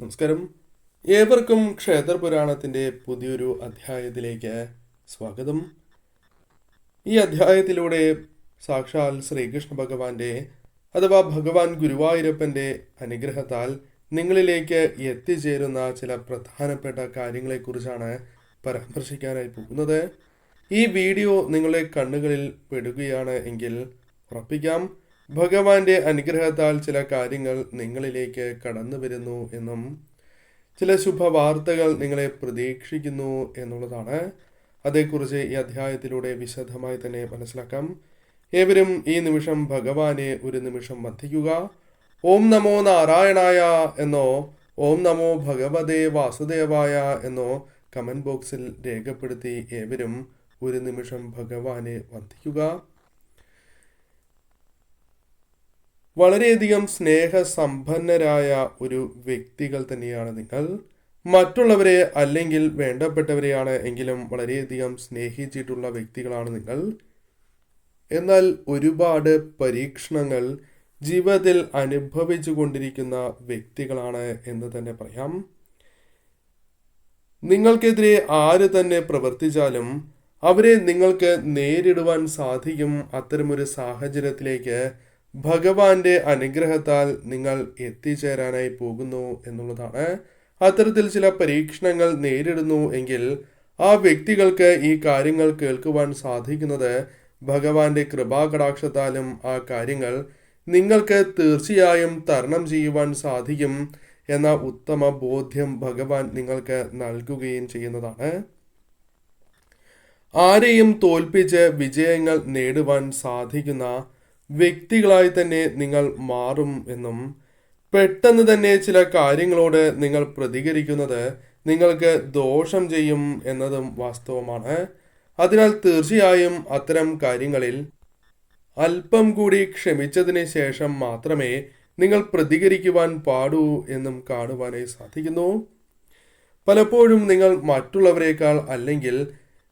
നമസ്കാരം. ഏവർക്കും ക്ഷേത്രപുരാണത്തിന്റെ പുതിയൊരു അധ്യായത്തിലേക്ക് സ്വാഗതം. ഈ അധ്യായത്തിലൂടെ സാക്ഷാൽ ശ്രീകൃഷ്ണ ഭഗവാന്റെ അഥവാ ഭഗവാൻ ഗുരുവായൂരപ്പന്റെ അനുഗ്രഹത്താൽ നിങ്ങളിലേക്ക് എത്തിച്ചേരുന്ന ചില പ്രധാനപ്പെട്ട കാര്യങ്ങളെക്കുറിച്ചാണ് പരാമർശിക്കാനായി പോകുന്നത്. ഈ വീഡിയോ നിങ്ങളുടെ കണ്ണുകളിൽ പെടുകയാണ് എങ്കിൽ ഉറപ്പിക്കാം. ഭഗവാന്റെ അനുഗ്രഹത്താൽ ചില കാര്യങ്ങൾ നിങ്ങളിലേക്ക് കടന്നു വരുന്നു എന്നും ചില ശുഭവാർത്തകൾ നിങ്ങളെ പ്രതീക്ഷിക്കുന്നു എന്നുള്ളതാണ്. അതേക്കുറിച്ച് ഈ അധ്യായത്തിലൂടെ വിശദമായി തന്നെ മനസ്സിലാക്കാം. ഏവരും ഈ നിമിഷം ഭഗവാനെ ഒരു നിമിഷം വധിക്കുക ഓം നമോ നാരായണായ എന്നോ ഓം നമോ ഭഗവതേ വാസുദേവായ എന്നോ കമന്റ് ബോക്സിൽ രേഖപ്പെടുത്തി ഏവരും ഒരു നിമിഷം ഭഗവാനെ വന്ദിക്കുക. വളരെയധികം സ്നേഹസമ്പന്നരായ ഒരു വ്യക്തികൾ തന്നെയാണ് നിങ്ങൾ. മറ്റുള്ളവരെ അല്ലെങ്കിൽ വേണ്ടപ്പെട്ടവരെയാണ് എങ്കിലും വളരെയധികം സ്നേഹിച്ചിട്ടുള്ള വ്യക്തികളാണ് നിങ്ങൾ. എന്നാൽ ഒരുപാട് പരീക്ഷണങ്ങൾ ജീവിതത്തിൽ അനുഭവിച്ചു കൊണ്ടിരിക്കുന്ന വ്യക്തികളാണ് എന്ന് തന്നെ പറയാം. നിങ്ങൾക്കെതിരെ ആര് തന്നെ പ്രവർത്തിച്ചാലും അവരെ നിങ്ങൾക്ക് നേരിടുവാൻ സാധിക്കും അത്തരമൊരു സാഹചര്യത്തിലേക്ക് ഭഗവാന്റെ അനുഗ്രഹത്താൽ നിങ്ങൾ എത്തിച്ചേരാനായി പോകുന്നു എന്നുള്ളതാണ്. അത്തരത്തിൽ ചില പരീക്ഷണങ്ങൾ നേരിടുന്നു എങ്കിൽ ആ വ്യക്തികൾക്ക് ഈ കാര്യങ്ങൾ കേൾക്കുവാൻ സാധിക്കുന്നത് ഭഗവാന്റെ കൃപാകടാക്ഷത്താലും ആ കാര്യങ്ങൾ നിങ്ങൾക്ക് തീർച്ചയായും തരണം ചെയ്യുവാൻ സാധിക്കും എന്ന ഉത്തമ ബോധ്യം ഭഗവാൻ നിങ്ങൾക്ക് നൽകുകയും ചെയ്യുന്നതാണ്. ആരെയും തോൽപ്പിച്ച് വിജയങ്ങൾ നേടുവാൻ സാധിക്കുന്ന വ്യക്തികളായി തന്നെ നിങ്ങൾ മാറും എന്നും പെട്ടെന്ന് തന്നെ ചില കാര്യങ്ങളോട് നിങ്ങൾ പ്രതികരിക്കുന്നത് നിങ്ങൾക്ക് ദോഷം ചെയ്യും എന്നതും വാസ്തവമാണ്. അതിനാൽ തീർച്ചയായും അത്തരം കാര്യങ്ങളിൽ അല്പം കൂടി ക്ഷമിച്ചതിന് ശേഷം മാത്രമേ നിങ്ങൾ പ്രതികരിക്കുവാൻ പാടൂ എന്നും കാണുവാനായി സാധിക്കുന്നു. പലപ്പോഴും നിങ്ങൾ മറ്റുള്ളവരെക്കാൾ അല്ലെങ്കിൽ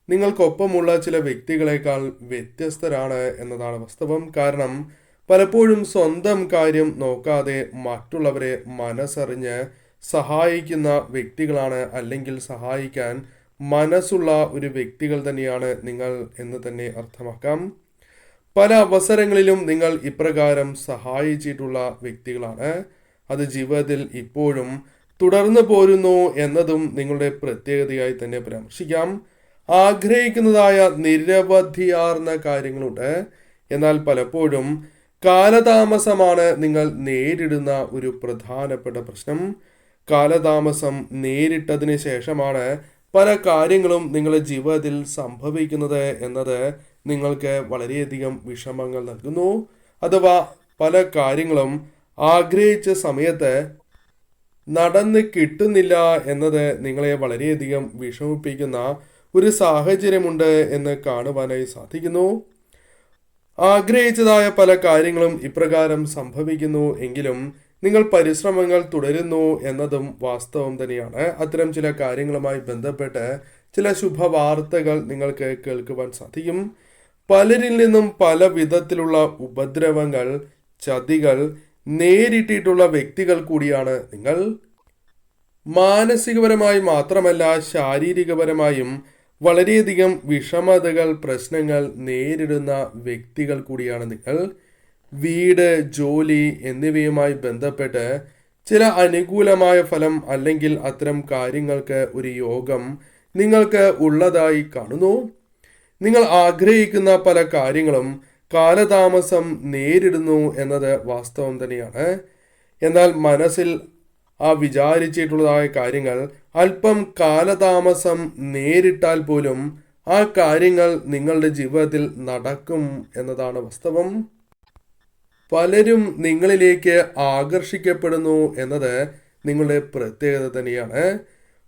നിങ്ങൾക്കൊപ്പമുള്ള ചില വ്യക്തികളെക്കാൾ വ്യത്യസ്തരാണ് എന്നതാണ് വാസ്തവം. കാരണം പലപ്പോഴും സ്വന്തം കാര്യം നോക്കാതെ മറ്റുള്ളവരെ മനസ്സറിഞ്ഞ് സഹായിക്കുന്ന വ്യക്തികളാണ് അല്ലെങ്കിൽ സഹായിക്കാൻ മനസ്സുള്ള ഒരു വ്യക്തികൾ തന്നെയാണ് നിങ്ങൾ എന്ന് തന്നെ അർത്ഥമാക്കാം. പല അവസരങ്ങളിലും നിങ്ങൾ ഇപ്രകാരം സഹായിച്ചിട്ടുള്ള വ്യക്തികളാണ്. അത് ജീവിതത്തിൽ ഇപ്പോഴും തുടർന്നു പോരുന്നു എന്നതും നിങ്ങളുടെ പ്രത്യേകതയായി തന്നെ പരാമർശിക്കാം. ആഗ്രഹിക്കുന്നതായ നിരവധിയാർന്ന കാര്യങ്ങളുണ്ട്. എന്നാൽ പലപ്പോഴും കാലതാമസമാണ് നിങ്ങൾ നേരിടുന്ന ഒരു പ്രധാനപ്പെട്ട പ്രശ്നം. കാലതാമസം നേരിട്ടതിന് ശേഷമാണ് പല കാര്യങ്ങളും നിങ്ങളുടെ ജീവിതത്തിൽ സംഭവിക്കുന്നത് എന്നത് നിങ്ങൾക്ക് വളരെയധികം വിഷമങ്ങൾ നൽകുന്നു. അഥവാ പല കാര്യങ്ങളും ആഗ്രഹിച്ച സമയത്ത് നടന്ന് കിട്ടുന്നില്ല എന്നത് നിങ്ങളെ വളരെയധികം വിഷമിപ്പിക്കുന്ന ഒരു സാഹചര്യമുണ്ട് എന്ന് കാണുവാനായി സാധിക്കുന്നു. ആഗ്രഹിച്ചതായ പല കാര്യങ്ങളും ഇപ്രകാരം സംഭവിക്കുന്നു എങ്കിലും നിങ്ങൾ പരിശ്രമങ്ങൾ തുടരുന്നു എന്നതും വാസ്തവം തന്നെയാണ്. അത്തരം ചില കാര്യങ്ങളുമായി ബന്ധപ്പെട്ട് ചില ശുഭവാർത്തകൾ നിങ്ങൾക്ക് കേൾക്കുവാൻ സാധിക്കും. പലരിൽ നിന്നും പല വിധത്തിലുള്ള ഉപദ്രവങ്ങൾ ചതികൾ നേരിട്ടിട്ടുള്ള വ്യക്തികൾ കൂടിയാണ് നിങ്ങൾ. മാനസികപരമായി മാത്രമല്ല ശാരീരികപരമായും വളരെയധികം വിഷമതകൾ പ്രശ്നങ്ങൾ നേരിടുന്ന വ്യക്തികൾ കൂടിയാണ് നിങ്ങൾ. വീട് ജോലി എന്നിവയുമായി ബന്ധപ്പെട്ട് ചില അനുകൂലമായ ഫലം അല്ലെങ്കിൽ അത്തരം കാര്യങ്ങൾക്ക് ഒരു യോഗം നിങ്ങൾക്ക് ഉള്ളതായി കാണുന്നു. നിങ്ങൾ ആഗ്രഹിക്കുന്ന പല കാര്യങ്ങളും കാലതാമസം നേരിടുന്നു എന്നത് വാസ്തവം തന്നെയാണ്. എന്നാൽ മനസ്സിൽ ആ വിചാരിച്ചിട്ടുള്ളതായ കാര്യങ്ങൾ അല്പം കാലതാമസം നേരിട്ടാൽ പോലും ആ കാര്യങ്ങൾ നിങ്ങളുടെ ജീവിതത്തിൽ നടക്കും എന്നതാണ് വാസ്തവം. പലരും നിങ്ങളിലേക്ക് ആകർഷിക്കപ്പെടുന്നു എന്നത് നിങ്ങളുടെ പ്രത്യേകത തന്നെയാണ്.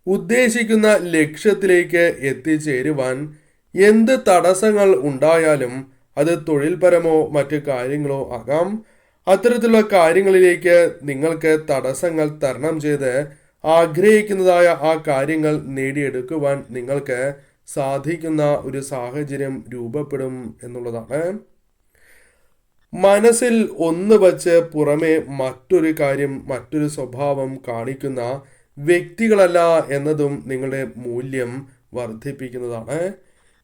ഉദ്ദേശിക്കുന്ന ലക്ഷ്യത്തിലേക്ക് എത്തിച്ചേരുവാൻ എന്ത് തടസ്സങ്ങൾ ഉണ്ടായാലും അത് തൊഴിൽപരമോ മറ്റു കാര്യങ്ങളോ ആകാം. അത്തരത്തിലുള്ള കാര്യങ്ങളിലേക്ക് നിങ്ങൾക്ക് തടസ്സങ്ങൾ തരണം ചെയ്ത് ആഗ്രഹിക്കുന്നതായ ആ കാര്യങ്ങൾ നേടിയെടുക്കുവാൻ നിങ്ങൾക്ക് സാധിക്കുന്ന ഒരു സാഹചര്യം രൂപപ്പെടും എന്നുള്ളതാണ്. മനസ്സിൽ ഒന്ന് വച്ച് പുറമെ മറ്റൊരു കാര്യം മറ്റൊരു സ്വഭാവം കാണിക്കുന്ന വ്യക്തികളല്ല എന്നതും നിങ്ങളുടെ മൂല്യം വർദ്ധിപ്പിക്കുന്നതാണ്.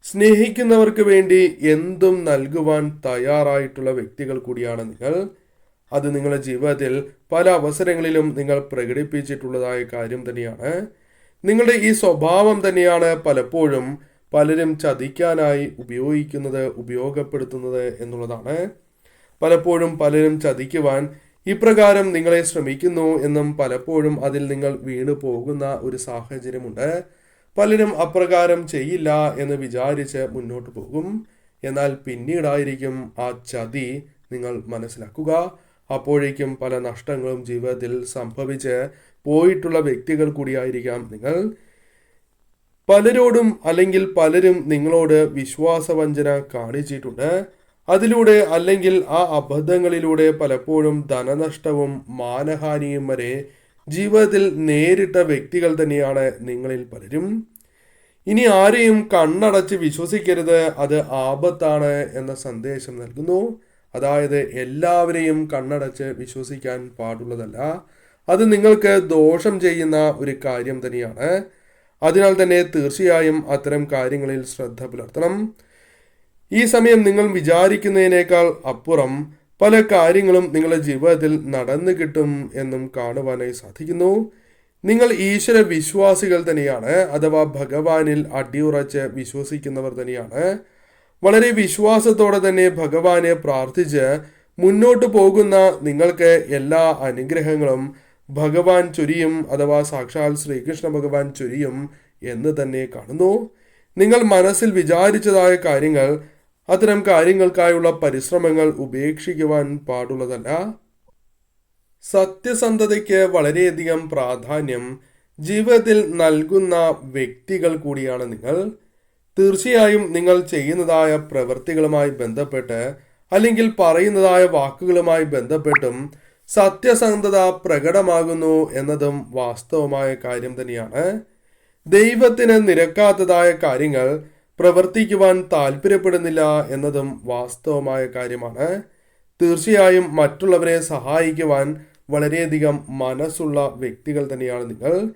സ്നേഹിക്കുന്നവർക്ക് വേണ്ടി എന്തും നൽകുവാൻ തയ്യാറായിട്ടുള്ള വ്യക്തികൾ കൂടിയാണ് നിങ്ങൾ. അത് നിങ്ങളുടെ ജീവിതത്തിൽ പല അവസരങ്ങളിലും നിങ്ങൾ പ്രകടിപ്പിച്ചിട്ടുള്ളതായ കാര്യം തന്നെയാണ്. നിങ്ങളുടെ ഈ സ്വഭാവം തന്നെയാണ് പലപ്പോഴും പലരും ചതിക്കാനായി ഉപയോഗിക്കുന്നത് ഉപയോഗപ്പെടുത്തുന്നത് എന്നുള്ളതാണ്. പലപ്പോഴും പലരും ചതിക്കുവാൻ ഇപ്രകാരം നിങ്ങളെ ശ്രമിക്കുന്നു എന്നും പലപ്പോഴും അതിൽ നിങ്ങൾ വീണു പോകുന്ന ഒരു സാഹചര്യമുണ്ട്. പലരും അപ്രകാരം ചെയ്യില്ല എന്ന് വിചാരിച്ച് മുന്നോട്ട് പോകും. എന്നാൽ പിന്നീടായിരിക്കും ആ ചതി നിങ്ങൾ മനസ്സിലാക്കുക. അപ്പോഴേക്കും പല നഷ്ടങ്ങളും ജീവിതത്തിൽ സംഭവിച്ച് പോയിട്ടുള്ള വ്യക്തികൾ കൂടിയായിരിക്കാം നിങ്ങൾ. പലരോടും അല്ലെങ്കിൽ പലരും നിങ്ങളോട് വിശ്വാസവഞ്ചന കാണിച്ചിട്ടുണ്ട്. അതിലൂടെ അല്ലെങ്കിൽ ആ അബദ്ധങ്ങളിലൂടെ പലപ്പോഴും ധനനഷ്ടവും മാനഹാനിയും വരെ ജീവിതത്തിൽ നേരിട്ട വ്യക്തികൾ തന്നെയാണ് നിങ്ങളിൽ പലരും. ഇനി ആരെയും കണ്ണടച്ച് വിശ്വസിക്കരുത്. അത് ആപത്താണ് എന്ന സന്ദേശം നൽകുന്നു. അതായത് എല്ലാവരെയും കണ്ണടച്ച് വിശ്വസിക്കാൻ പാടുള്ളതല്ല. അത് നിങ്ങൾക്ക് ദോഷം ചെയ്യുന്ന ഒരു കാര്യം തന്നെയാണ്. അതിനാൽ തന്നെ തീർച്ചയായും അത്തരം കാര്യങ്ങളിൽ ശ്രദ്ധ പുലർത്തണം. ഈ സമയം നിങ്ങൾ വിചാരിക്കുന്നതിനേക്കാൾ അപ്പുറം പല കാര്യങ്ങളും നിങ്ങളുടെ ജീവിതത്തിൽ നടന്നു കിട്ടും എന്നും കാണുവാനായി സാധിക്കുന്നു. നിങ്ങൾ ഈശ്വര വിശ്വാസികൾ തന്നെയാണ് അഥവാ ഭഗവാനിൽ അടിയുറച്ച് വിശ്വസിക്കുന്നവർ തന്നെയാണ്. വളരെ വിശ്വാസത്തോടെ തന്നെ ഭഗവാനെ പ്രാർത്ഥിച്ച് മുന്നോട്ട് പോകുന്ന നിങ്ങൾക്ക് എല്ലാ അനുഗ്രഹങ്ങളും ഭഗവാൻ ചൊരിയും അഥവാ സാക്ഷാൽ ശ്രീകൃഷ്ണ ഭഗവാൻ ചൊരിയും എന്ന് തന്നെ കാണുന്നു. നിങ്ങൾ മനസ്സിൽ വിചാരിച്ചതായ കാര്യങ്ങൾ അത്തരം കാര്യങ്ങൾക്കായുള്ള പരിശ്രമങ്ങൾ ഉപേക്ഷിക്കുവാൻ പാടുള്ളതല്ല. സത്യസന്ധതയ്ക്ക് വളരെയധികം പ്രാധാന്യം ജീവിതത്തിൽ നൽകുന്ന വ്യക്തികൾ കൂടിയാണ് നിങ്ങൾ. തീർച്ചയായും നിങ്ങൾ ചെയ്യുന്നതായ പ്രവൃത്തികളുമായി ബന്ധപ്പെട്ട് അല്ലെങ്കിൽ പറയുന്നതായ വാക്കുകളുമായി ബന്ധപ്പെട്ടും സത്യസന്ധത പ്രകടമാകുന്നു എന്നതും വാസ്തവമായ കാര്യം തന്നെയാണ്. ദൈവത്തിന് നിരക്കാത്തതായ കാര്യങ്ങൾ പ്രവർത്തിക്കുവാൻ താല്പര്യപ്പെടുന്നില്ല എന്നതും വാസ്തവമായ കാര്യമാണ്. തീർച്ചയായും മറ്റുള്ളവരെ സഹായിക്കുവാൻ വളരെയധികം മനസ്സുള്ള വ്യക്തികൾ തന്നെയാണ് നിങ്ങൾ.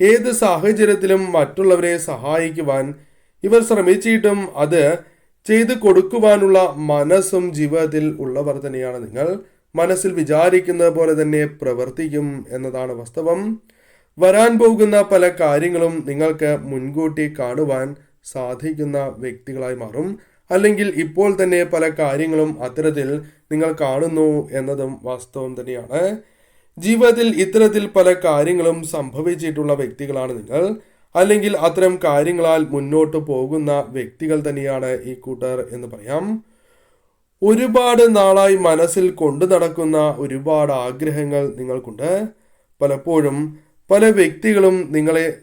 ഏത് സാഹചര്യത്തിലും മറ്റുള്ളവരെ സഹായിക്കുവാൻ ഇവർ ശ്രമിച്ചിട്ടും അത് ചെയ്തു കൊടുക്കുവാനുള്ള മനസ്സും ജീവിതത്തിൽ ഉള്ളവർ തന്നെയാണ്. നിങ്ങൾ മനസ്സിൽ വിചാരിക്കുന്നത് പോലെ തന്നെ പ്രവർത്തിക്കും എന്നതാണ് വാസ്തവം. വരാൻ പോകുന്ന പല കാര്യങ്ങളും നിങ്ങൾക്ക് മുൻകൂട്ടി കാണുവാൻ സാധിക്കുന്ന വ്യക്തികളായി മാറും. അല്ലെങ്കിൽ ഇപ്പോൾ തന്നെ പല കാര്യങ്ങളും അത്തരത്തിൽ നിങ്ങൾ കാണുന്നു എന്നതും വാസ്തവം തന്നെയാണ്. ജീവിതത്തിൽ ഇത്തരത്തിൽ പല കാര്യങ്ങളും സംഭവിച്ചിട്ടുള്ള വ്യക്തികളാണ് നിങ്ങൾ. അല്ലെങ്കിൽ അത്തരം കാര്യങ്ങളാൽ മുന്നോട്ട് പോകുന്ന വ്യക്തികൾ തന്നെയാണ് ഈ കൂട്ടർ എന്ന് പറയാം. ഒരുപാട് നാളായി മനസ്സിൽ കൊണ്ടു നടക്കുന്ന ഒരുപാട് ആഗ്രഹങ്ങൾ നിങ്ങൾക്കുണ്ട്. പലപ്പോഴും പല വ്യക്തികളും നിങ്ങളെ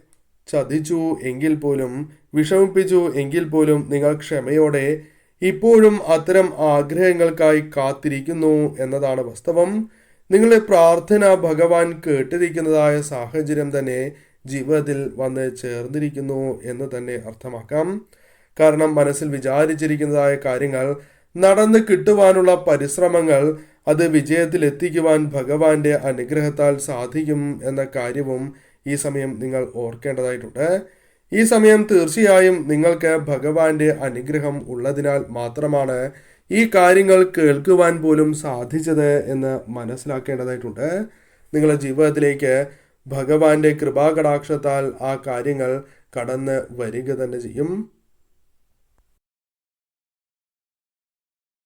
ചതിച്ചു എങ്കിൽ പോലും വിഷമിപ്പിച്ചു എങ്കിൽ പോലും നിങ്ങൾ ക്ഷമയോടെ ഇപ്പോഴും അത്തരം ആഗ്രഹങ്ങൾക്കായി കാത്തിരിക്കുന്നു എന്നതാണ് വാസ്തവം. നിങ്ങളുടെ പ്രാർത്ഥന ഭഗവാൻ കേട്ടിരിക്കുന്നതായ സാഹചര്യം തന്നെ ജീവിതത്തിൽ വന്ന് ചേർന്നിരിക്കുന്നു എന്ന് തന്നെ അർത്ഥമാക്കാം. കാരണം മനസ്സിൽ വിചാരിച്ചിരിക്കുന്നതായ കാര്യങ്ങൾ നടന്ന് കിട്ടുവാനുള്ള പരിശ്രമങ്ങൾ അത് വിജയത്തിൽ എത്തിക്കുവാൻ ഭഗവാന്റെ അനുഗ്രഹത്താൽ സാധിക്കും എന്ന കാര്യവും ഈ സമയം നിങ്ങൾ ഓർക്കേണ്ടതായിട്ടുണ്ട്. ഈ സമയം തീർച്ചയായും നിങ്ങൾക്ക് ഭഗവാന്റെ അനുഗ്രഹം ഉള്ളതിനാൽ മാത്രമാണ് ഈ കാര്യങ്ങൾ കേൾക്കുവാൻ പോലും സാധിച്ചത് എന്ന് മനസ്സിലാക്കേണ്ടതായിട്ടുണ്ട്. നിങ്ങളുടെ ജീവിതത്തിലേക്ക് ഭഗവാന്റെ കൃപാകടാക്ഷത്താൽ ആ കാര്യങ്ങൾ കടന്ന് വരിക തന്നെ ചെയ്യും.